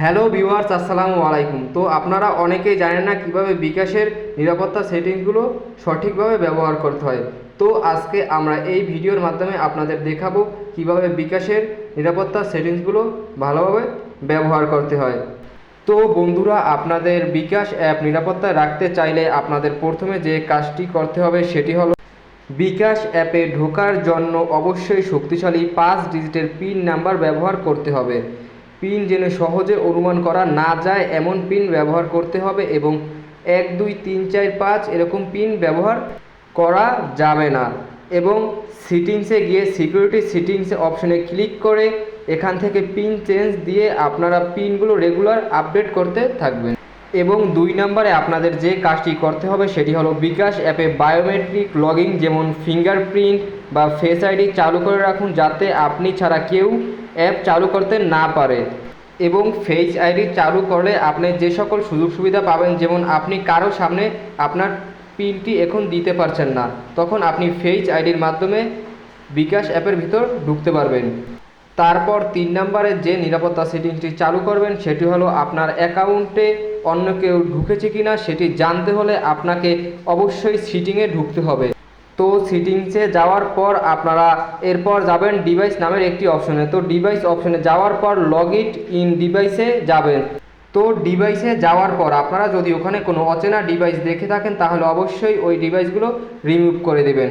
Hello viewers, আসসালামু আলাইকুম। তো আপনারা অনেকেই জানেন না কীভাবে বিকাশের নিরাপত্তা সেটিংসগুলো সঠিকভাবে ব্যবহার করতে হয়। তো আজকে আমরা এই ভিডিওর মাধ্যমে আপনাদের দেখাবো কীভাবে বিকাশের নিরাপত্তা সেটিংসগুলো ভালোভাবে ব্যবহার করতে হয়। তো বন্ধুরা, আপনাদের বিকাশ অ্যাপ নিরাপত্তায় রাখতে চাইলে আপনাদের প্রথমে যে কাজটি করতে হবে সেটি হলো, বিকাশ অ্যাপে ঢোকার জন্য অবশ্যই শক্তিশালী পাঁচ ডিজিটের পিন নাম্বার ব্যবহার করতে হবে। পিন যেন সহজে অনুমান করা না যায়, এমন পিন ব্যবহার করতে হবে এবং এক, দুই, তিন, চার, পাঁচ এরকম পিন ব্যবহার করা যাবে না। এবং সিটিংসে গিয়ে সিকিউরিটি সিটিংসে অপশনে ক্লিক করে এখান থেকে পিন চেঞ্জ দিয়ে আপনারা পিনগুলো রেগুলার আপডেট করতে থাকবেন। এবং দুই নম্বরে আপনাদের যে কাজটি করতে হবে সেটি হলো বিকাশ অ্যাপে বায়োমেট্রিক লগইন যেমন ফিঙ্গারপ্রিন্ট বা ফেস আইডি চালু করে রাখুন যাতে আপনি ছাড়া কেউ অ্যাপ চালু করতে না পারে। এবং ফেস আইডি চালু করলে আপনি যে সকল সুযোগ সুবিধা পাবেন, যেমন আপনি কারও সামনে আপনার পিনটি এখন দিতে পারছেন না, তখন আপনি ফেস আইডির মাধ্যমে বিকাশ অ্যাপের ভিতর ঢুকতে পারবেন। তারপর তিন নম্বরে যে নিরাপত্তা সেটিংসটি চালু করবেন, সেটি হলো আপনার অ্যাকাউন্টে অন্য কেউ ঢুকেছে কি না সেটি জানতে হলে আপনাকে অবশ্যই সিটিংয়ে ঢুকতে হবে। তো সিটিংসে যাওয়ার পর আপনারা এরপর যাবেন ডিভাইস নামের একটি অপশনে। তো ডিভাইস অপশনে যাওয়ার পর লগ ইট ইন ডিভাইসে যাবেন। তো ডিভাইসে যাওয়ার পর আপনারা যদি ওখানে কোনো অচেনা ডিভাইস দেখে থাকেন, তাহলে অবশ্যই ওই ডিভাইসগুলো রিমুভ করে দেবেন।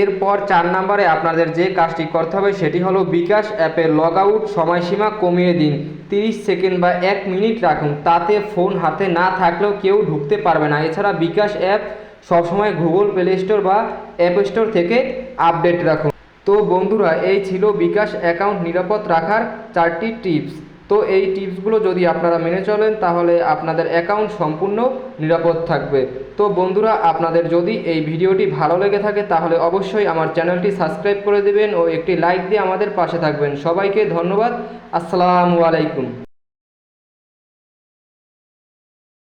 এরপর চার নম্বরে আপনাদের যে কাজটি করতে হবে সেটি হলো বিকাশ অ্যাপে লগ আউট সময়সীমা কমিয়ে দিন। তিরিশ সেকেন্ড বা এক মিনিট রাখুন, তাতে ফোন হাতে না থাকলেও কেউ ঢুকতে পারবে না। এছাড়া বিকাশ অ্যাপ সবসময় গুগল প্লে স্টোর বা অ্যাপ স্টোর থেকে আপডেট রাখুন। তো বন্ধুরা, এই ছিল বিকাশ অ্যাকাউন্ট নিরাপদ রাখার চারটি টিপস। তো এই টিপসগুলো যদি আপনারা মেনে চলেন, তাহলে আপনাদের অ্যাকাউন্ট সম্পূর্ণ নিরাপদ থাকবে। তো বন্ধুরা, আপনাদের যদি এই ভিডিওটি ভালো লেগে থাকে, তাহলে অবশ্যই আমার চ্যানেলটি সাবস্ক্রাইব করে দেবেন ও একটি লাইক দিয়ে আমাদের পাশে থাকবেন। সবাইকে ধন্যবাদ। আসসালামু আলাইকুম।